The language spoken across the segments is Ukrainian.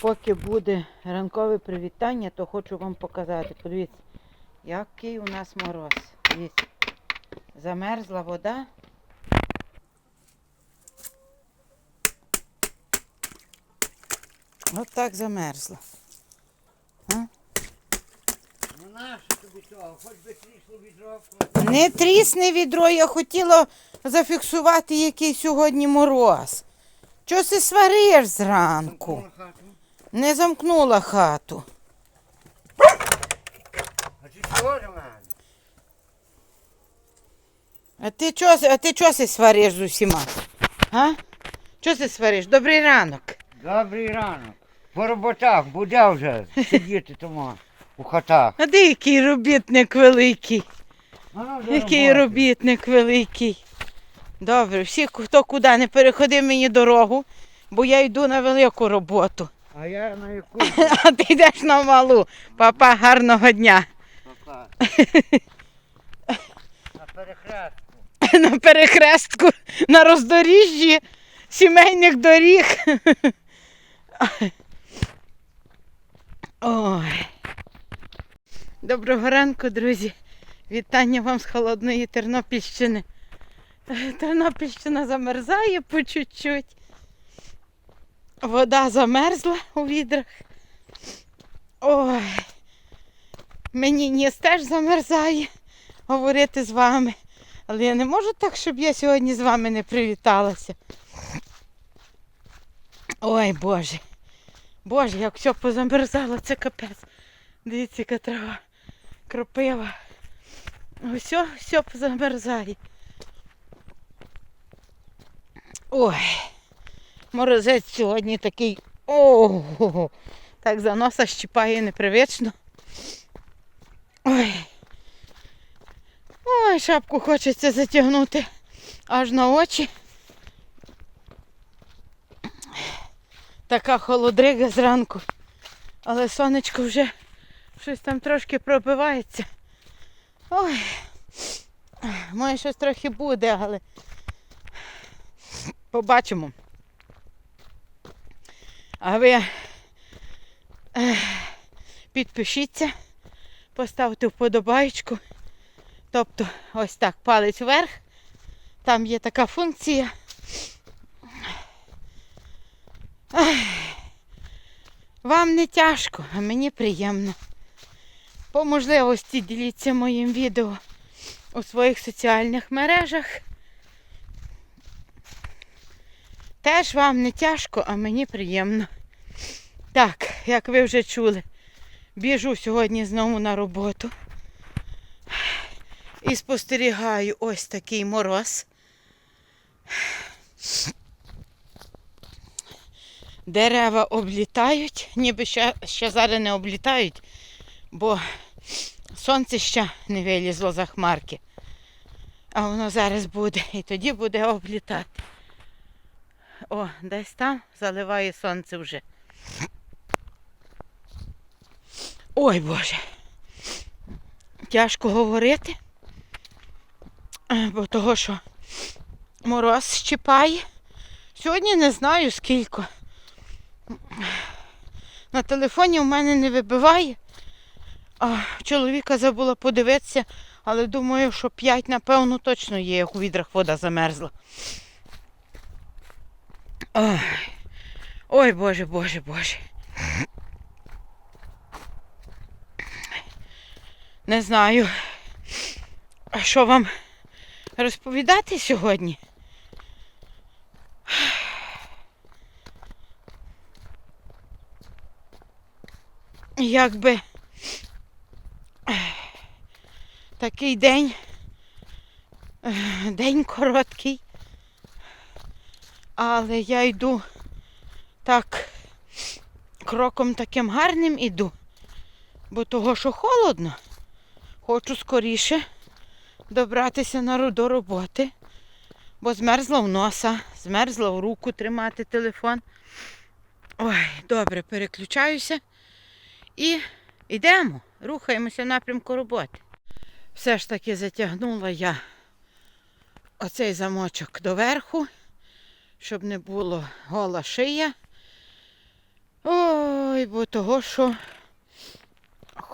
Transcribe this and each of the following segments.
Поки буде ранкове привітання, то хочу вам показати. Подивіться, який у нас мороз. Дивіться. Замерзла вода. От так замерзла. Ну. Не трісне відро, я хотіла зафіксувати, який сьогодні мороз. Чого ти свариш зранку? Не замкнула хату. А ти чого до мене? А ти чого, а ти чого си свариш з усіма? А? Чого ти свариш? Добрий ранок. Добрий ранок. По роботах буде вже сидіти тому у хатах. А де який робітник великий? Ну, Який роботи. робітник великий. Добре, всі, хто куди не переходи мені дорогу, бо я йду на велику роботу. А я на яку? А ти йдеш на малу. Папа, гарного дня. Пока. На перехрестку. На перехрестку, на роздоріжжі сімейних доріг. Ой. Доброго ранку, друзі. Вітання вам з холодної Тернопільщини. Тернопільщина замерзає по чуть-чуть. Вода замерзла у відрах. Ой. Мені ніс теж замерзає говорити з вами. Але я не можу так, щоб я сьогодні з вами не привіталася. Ой, Боже. Боже, як все позамерзало, це капець. Дивіться, яка трава. Кропива. Все, все позамерзає. Ой. Морозець сьогодні такий. Ого. Так за носа щіпає непривично. Ой. Ой, шапку хочеться затягнути аж на очі. Така холодрига зранку. Але сонечко вже щось там трошки пробивається. Ой, може щось трохи буде, але побачимо. А ви підпишіться, поставте вподобайку. Тобто ось так палець вверх. Там є така функція. Вам не тяжко, а мені приємно. По можливості діліться моїм відео у своїх соціальних мережах. Теж вам не тяжко, а мені приємно. Так, як ви вже чули, біжу сьогодні знову на роботу. І спостерігаю ось такий мороз. Дерева облітають, ніби ще, ще зараз не облітають, бо сонце ще не вилізло за хмарки. А воно зараз буде і тоді буде облітати. О, десь там заливає сонце вже. Ой Боже. Тяжко говорити. Е, Бо того, що мороз щипає. Сьогодні не знаю скільки. На телефоні в мене не вибиває. А чоловіка забула подивитися, але думаю, що 5, напевно, точно є, як у відрах вода замерзла. Ой, Ой Боже, Боже, Боже. Не знаю, що вам розповідати сьогодні? Якби такий день, день короткий, але я йду так кроком таким гарним іду, бо того, що холодно. Хочу скоріше добратися до роботи, бо змерзла в носа, змерзла в руку тримати телефон. Ой, добре, переключаюся і йдемо, рухаємося в напрямку роботи. Все ж таки затягнула я оцей замочок доверху, щоб не було гола шия. О, бо того, що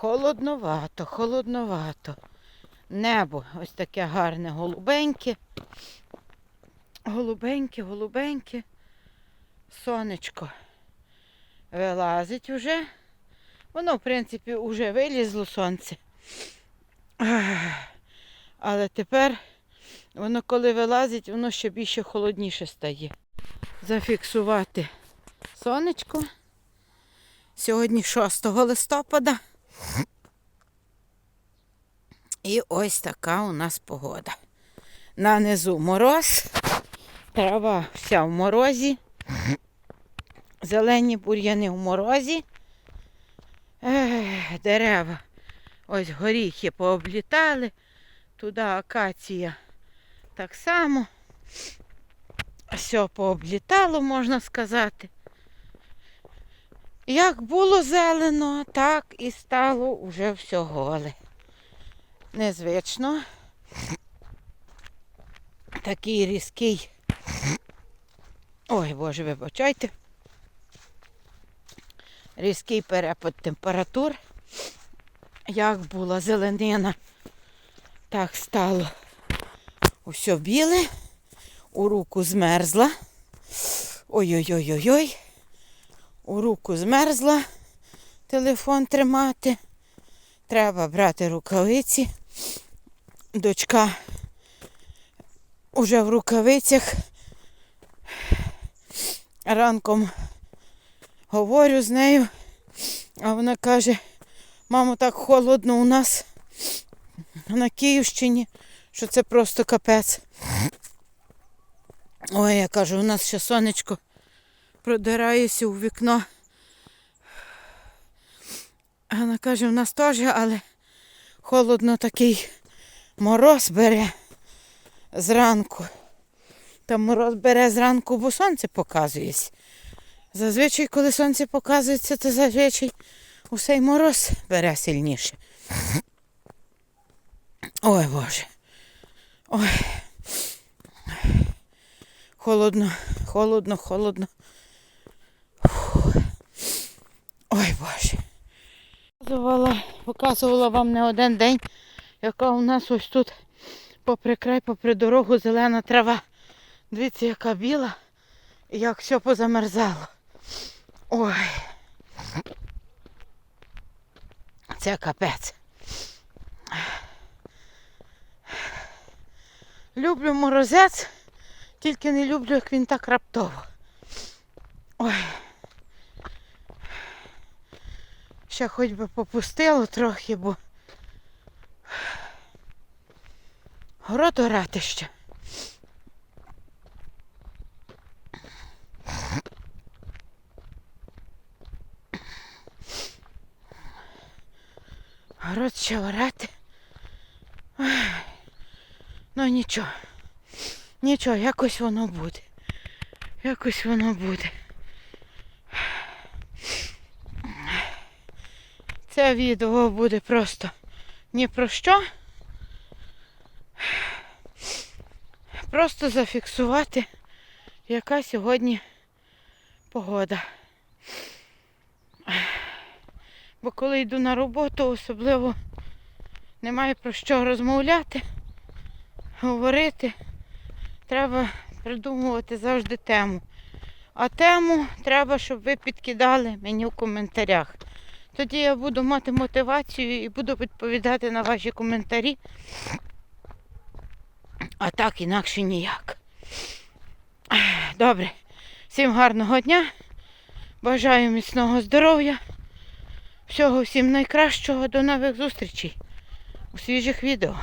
холодновато, холодновато. Небо ось таке гарне, голубеньке. Голубеньке, голубеньке. Сонечко вилазить уже. Воно, в принципі, вже вилізло сонце. Але тепер воно коли вилазить, воно ще більше холодніше стає. Зафіксувати сонечко. Сьогодні 6 листопада. І ось така у нас погода. На низу мороз, трава вся в морозі, зелені бур'яни в морозі, Ех, дерева. Ось горіхи пооблітали, туди акація так само. Все пооблітало, можна сказати. Як було зелено, так і стало уже все голе. Незвично. Такий різкий. Ой, Боже, вибачайте. Різкий перепад температур. Як була зеленина, так стало усе біле. У руку змерзла. Ой-ой-ой-ой-ой. У руку змерзла телефон тримати. Треба брати рукавиці. Дочка уже в рукавицях. Ранком говорю з нею, а вона каже, мамо, так холодно у нас на Київщині, що це просто капець. Ой, я кажу, у нас ще сонечко продираюся у вікно. Вона каже, у нас теж, але холодно такий мороз бере зранку. Та мороз бере зранку, бо сонце показується. Зазвичай, коли сонце показується, то зазвичай усе й мороз бере сильніше. Ой Боже. Ой. Холодно, холодно, холодно. Фу. Ой Боже. Показувала, вам не один день, яка у нас ось тут попри край, попри дорогу зелена трава. Дивіться, яка біла і як все позамерзало. Ой. Це капець. Люблю морозець, тільки не люблю, як він так раптово. Ой. Ще хоч би попустило трохи, бо город орати ще. Город ще орати. Ну нічого. Нічого, якось воно буде. Якось воно буде. Це відео буде просто ні про що. Просто зафіксувати, яка сьогодні погода. Бо коли йду на роботу, особливо немає про що розмовляти, говорити. Треба придумувати завжди тему. А тему треба, щоб ви підкидали мені в коментарях. Тоді я буду мати мотивацію і буду відповідати на ваші коментарі. А так інакше ніяк. Добре. Всім гарного дня. Бажаю міцного здоров'я. Всього всім найкращого. До нових зустрічей у свіжих відео.